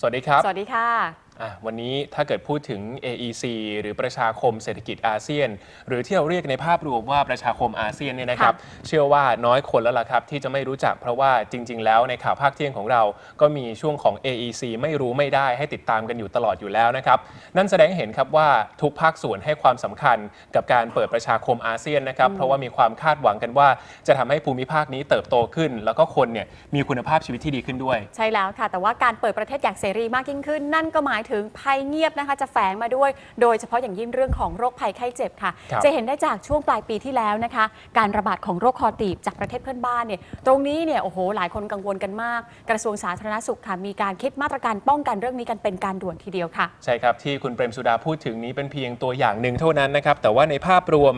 สวัสดีครับ สวัสดีค่ะ วันนี้ถ้าเกิดพูดถึง AEC หรือประชาคมเศรษฐกิจอาเซียน หรือที่เราเรียกในภาพรวมว่าประชาคมอาเซียนเนี่ยนะครับ เชื่อว่าน้อยคนแล้วล่ะครับ ที่จะไม่รู้จักเพราะว่าจริง ๆ แล้วในข่าวภาคเที่ยงของเรา ก็มีช่วงของ AEC ไม่รู้ไม่ได้ให้ติดตามกันอยู่ตลอดอยู่แล้วนะครับ นั่นแสดงให้เห็นครับว่าทุกภาคส่วนให้ความสำคัญกับการเปิดประชาคมอาเซียนนะครับเพราะว่ามีความคาดหวังกันว่า จะทำให้ภูมิภาคนี้เติบโตขึ้น แล้วก็คนเนี่ยมีคุณภาพชีวิตที่ดีขึ้นด้วย ใช่แล้วค่ะ แต่ว่าการเปิดประเทศอย่างเสรีมากยิ่งขึ้น นั่นก็หมายถึงภัยเงียบนะคะ จะแฝงมาด้วย โดยเฉพาะอย่างยิ่งเรื่องของโรคภัยไข้เจ็บค่ะ ครับ จะเห็นได้จากช่วงปลายปีที่แล้วนะคะ การระบาดของโรคคอตีบจากประเทศเพื่อนบ้านเนี่ยตรงนี้เนี่ยโอ้โหหลายคนกังวลกันมาก กระทรวงสาธารณสุขค่ะมีการคิดมาตรการป้องกันเรื่องนี้กันเป็นการด่วนทีเดียวค่ะ ใช่ครับ ที่คุณเปรมสุดาพูดถึงนี้เป็นเพียงตัวอย่างหนึ่งเท่านั้นนะครับ แต่ว่าในภาพรวม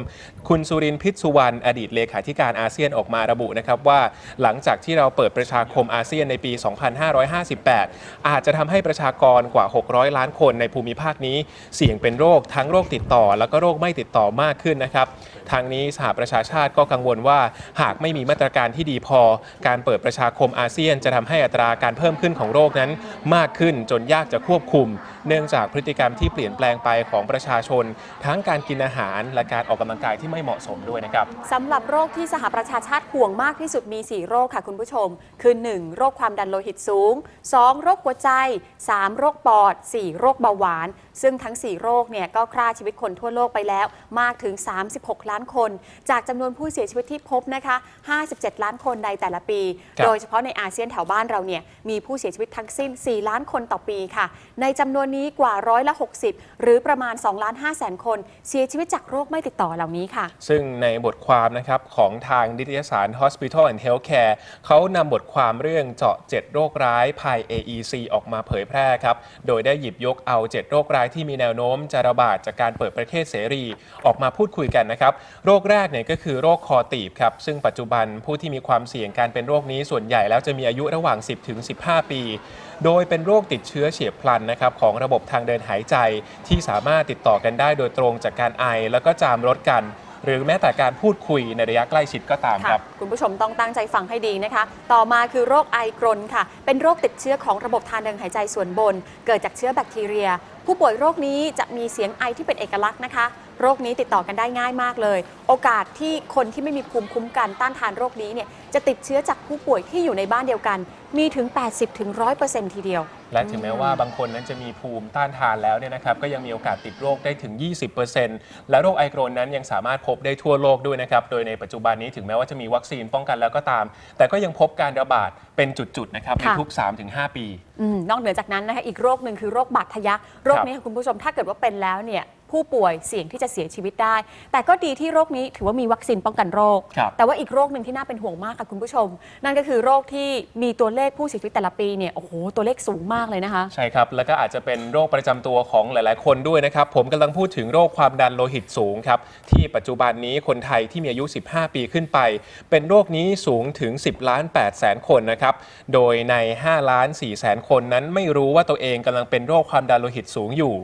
คุณสุรินทร์พิษสุวรรณอดีตเลขาธิการอาเซียนออกมาระบุนะครับว่าหลังจากที่เราเปิดประชาคมอาเซียนในปี 2558 อาจจะทำให้ประชากรกว่า100 ล้านคนในภูมิภาคนี้เสี่ยงเป็นโรคทั้งโรคติดต่อ แล้วก็โรคไม่ติดต่อมากขึ้นนะครับ ทางนี้สหประชาชาติก็กังวลว่า หากไม่มีมาตรการที่ดีพอ การเปิดประชาคมอาเซียนจะทำให้อัตราการเพิ่มขึ้นของโรคนั้น มากขึ้นจนยากจะควบคุม เนื่องจากพฤติกรรมที่เปลี่ยนแปลงไปของประชาชน ทั้งการกินอาหารและการออกกำลังกายที่ไม่เหมาะสมด้วยนะครับสำหรับโรคที่สหประชาชาติห่วงมากที่สุดมี 4 โรคค่ะคุณผู้ชม คือ 1. โรคความดันโลหิตสูง 2. โรคหัวใจ 3. โรคปอด 4. โรคเบาหวาน ซึ่งทั้ง 4 โรคเนี่ยก็ฆ่าชีวิตคนทั่วโลกไปแล้วมากถึง 36ล้านคน จากจำนวนผู้เสียชีวิตที่พบนะคะ 57 ล้านคนในแต่ละปี ครับ โดยเฉพาะในอาเซียนแถวบ้านเราเนี่ยมีผู้เสียชีวิตทั้งสิ้น 4 ล้านคนต่อปีค่ะ ในจำนวนนี้กว่าร้อยละ60 หรือประมาณ2ล้าน5แสนคน เสียชีวิตจากโรคไม่ติดต่อเหล่านี้ค่ะ ซึ่งในบทความนะครับของทางนิตยสาร Hospital and Healthcare เขานำบทความเรื่องเจาะ 7 โรคร้ายภาย AEC ออกมาเผยแพร่ครับ โดยได้หยิบยกเอา 7 โรคร้ายที่มีแนวโน้มจะระบาดจากการเปิดประเทศเสรี ออกมาพูดคุยกันนะครับโรคแรกเนี่ยก็คือโรคคอตีบครับซึ่งปัจจุบันผู้ที่มีความเสี่ยงการเป็นโรคนี้ส่วนใหญ่แล้วจะมีอายุระหว่าง 10ถึง15 ปี โดยเป็นโรคติดเชื้อเฉียบพลันนะครับของระบบทางเดินหายใจ ที่สามารถติดต่อกันได้โดยตรงจากการไอ แล้วก็จามรถกันหรือแม้แต่การพูดคุยในระยะใกล้ชิดก็ตามครับ คุณผู้ชมต้องตั้งใจฟังให้ดีนะคะ ต่อมาคือโรคไอกรนค่ะ เป็นโรคติดเชื้อของระบบทางเดินหายใจส่วนบน เกิดจากเชื้อแบคทีเรีย ผู้ป่วยโรคนี้จะมีเสียงไอที่เป็นเอกลักษณ์นะคะ โรคนี้ติดต่อกันได้ง่ายมากเลย โอกาสที่คนที่ไม่มีภูมิคุ้มกันต้านทานโรคนี้เนี่ยจะติดเชื้อจากผู้ป่วยที่อยู่ในบ้านเดียวกัน มีถึง 80-100%ทีเดียวและถึงแม้ว่าบางคนนั้นจะมีภูมิต้านทานแล้วเนี่ยนะครับก็ยังมีโอกาสติดโรคได้ถึง 20%และโรคไอโกรนนั้นยังสามารถพบได้ทั่วโลกด้วยนะครับ โดยในปัจจุบันนี้ถึงแม้ว่าจะมีวัคซีนป้องกันแล้วก็ตาม แต่ก็ยังพบการระบาดเป็นจุดๆนะครับในค่ะทุก 3-5 ปีอืมนอกเหนือจากนั้นนะคะอีกโรคหนึ่งคือโรคบาดทะยักโรคนี้ค่ะคุณผู้ชมถ้าเกิดว่าเป็นแล้วเนี่ยผู้ป่วยเสี่ยงที่จะเสียชีวิตได้ แต่ก็ดีที่โรคนี้ถือว่ามีวัคซีนป้องกันโรคครับแต่ว่าอีกโรคหนึ่งที่น่าเป็นห่วงมากค่ะคุณผู้ชม นั่นก็คือโรคที่มีตัวเลขผู้เสียชีวิตแต่ละปีเนี่ยโอ้โหตัวเลขสูงมากเลยนะคะ ใช่ครับ แล้วก็อาจจะเป็นโรคประจำตัวของหลาย ๆ คนด้วยนะครับ ผมกำลังพูดถึงโรคความดันโลหิตสูงครับ ที่ปัจจุบันนี้คนไทยที่มีอายุ 15 ปีขึ้นไป เป็นโรคนี้สูงถึง 10 ล้าน8แสนคนนะครับ โดยใน 5 ล้าน4แสนคนนั้นไม่รู้ว่าตัวเองกำลังเป็นโรคความดันโลหิตสูงอยู่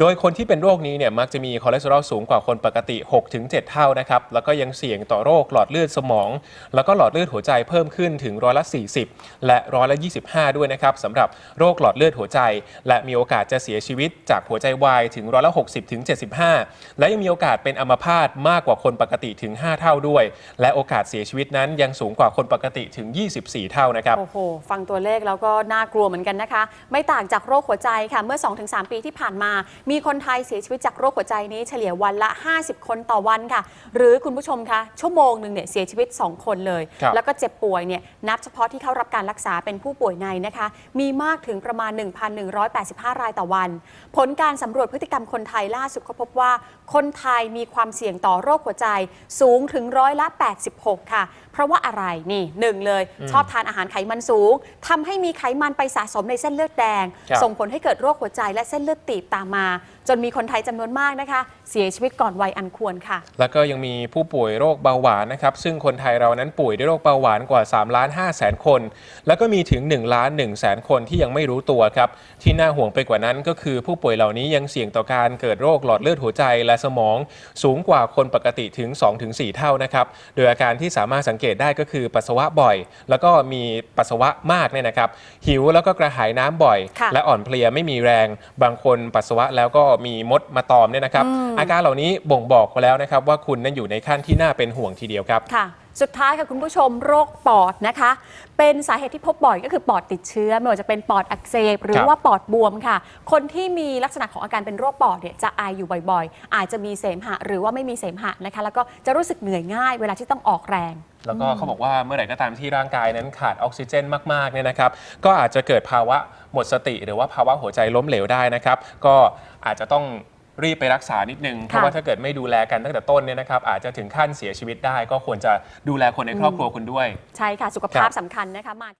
โดยคนที่เป็นโรคนี้เนี่ยมักจะมีคอเลสเตอรอลสูงกว่าคนปกติ 6-7 เท่านะครับ แล้วก็ยังเสี่ยงต่อโรคหลอดเลือดสมอง แล้วก็หลอดเลือดหัวใจเพิ่มขึ้นถึงร้อยละ40และร้อยละ 25 ด้วยนะครับสำหรับโรคหลอดเลือดหัวใจ และมีโอกาสจะเสียชีวิตจากหัวใจวายถึงร้อยละ 60ถึง75 และยังมีโอกาสเป็นอัมพาตมากกว่าคนปกติถึง 5 เท่าด้วย และโอกาสเสียชีวิตนั้นยังสูงกว่าคนปกติถึง 24 เท่านะครับโอ้โหฟังตัวเลขแล้วก็น่ากลัวเหมือนกันนะคะ ไม่ต่างจากโรคหัวใจค่ะเมื่อ 2-3 ปีที่ผ่านมา มีคนไทยเสียชีวิตจากโรคหัวใจนี้เฉลี่ยวันละ 50 คนต่อวันค่ะ หรือคุณผู้ชมคะชั่วโมงหนึ่งเนี่ยเสียชีวิต 2 คนเลยครับแล้วก็เจ็บป่วยเนี่ยนับเฉพาะที่เข้ารับการรักษาเป็นผู้ป่วยในนะคะ มีมากถึงประมาณ 1,185 รายต่อวัน ผลการสำรวจพฤติกรรมคนไทยล่าสุดก็พบว่า คนไทยมีความเสี่ยงต่อโรคหัวใจสูงถึงร้อยละ 86 ค่ะ เพราะว่าอะไรนี่หนึ่งเลยชอบทานอาหารไขมันสูงทำให้มีไขมันไปสะสมในเส้นเลือดแดงครับส่งผลให้เกิดโรคหัวใจและเส้นเลือดตีบตามมา จนมีคนไทยจำนวนมากนะคะ เสียชีวิตก่อนวัยอันควรค่ะ แล้วก็ยังมีผู้ป่วยโรคเบาหวานนะครับ ซึ่งคนไทยเรานั้นป่วยด้วยโรคเบาหวานกว่า3ล้าน5แสนคน แล้วก็มีถึง1ล้าน1แสนคนที่ยังไม่รู้ตัวครับ ที่น่าห่วงไปกว่านั้นก็คือผู้ป่วยเหล่านี้ยังเสี่ยงต่อการเกิดโรคหลอดเลือดหัวใจและสมอง สูงกว่าคนปกติถึง 2-4 เท่านะครับ โดยอาการที่สามารถสังเกตได้ก็คือปัสสาวะบ่อย แล้วก็มีปัสสาวะมากเนี่ยนะครับ หิวแล้วก็กระหายน้ำบ่อยค่ะและอ่อนเพลียไม่มีแรง บางคนปัสสาวะแล้วก็มีมดมาตอมเนี่ยนะครับ อาการเหล่านี้บ่งบอกแล้วนะครับว่าคุณนั้นอยู่ในขั้นที่น่าเป็นห่วงทีเดียวครับค่ะสุดท้ายค่ะคุณผู้ชมโรคปอดนะคะ เป็นสาเหตุที่พบบ่อยก็คือปอดติดเชื้อไม่ว่าจะเป็นปอดอักเสบหรืคอรับว่าปอดบวมค่ะ คนที่มีลักษณะของอาการเป็นโรคปอดเนี่ยจะไออยู่บ่อยๆ อาจจะมีเสมหะ หรือว่าไม่มีเสมหะนะคะ แล้วก็จะรู้สึกเหนื่อยง่าย เวลาที่ต้องออกแรง แล้วก็เขาบอกว่าเมื่อไหร่ก็ตามที่ร่างกายนั้นขาดออกซิเจนมากๆเนี่ยนะครับ ก็อาจจะเกิดภาวะหมดสติ หรือว่าภาวะหัวใจล้มเหลวได้นะครับ ก็อาจจะต้องรีบไปรักษานิดนึง เพราะว่าถ้าเกิดไม่ดูแลกันตั้งแต่ต้นเนี่ยนะครับอาจจะถึงขั้นเสียชีวิตได้ ก็ควรจะดูแลคนในครอบครัวคุณด้วย ใช่ค่ะ สุขภาพสำคัญนะคะมา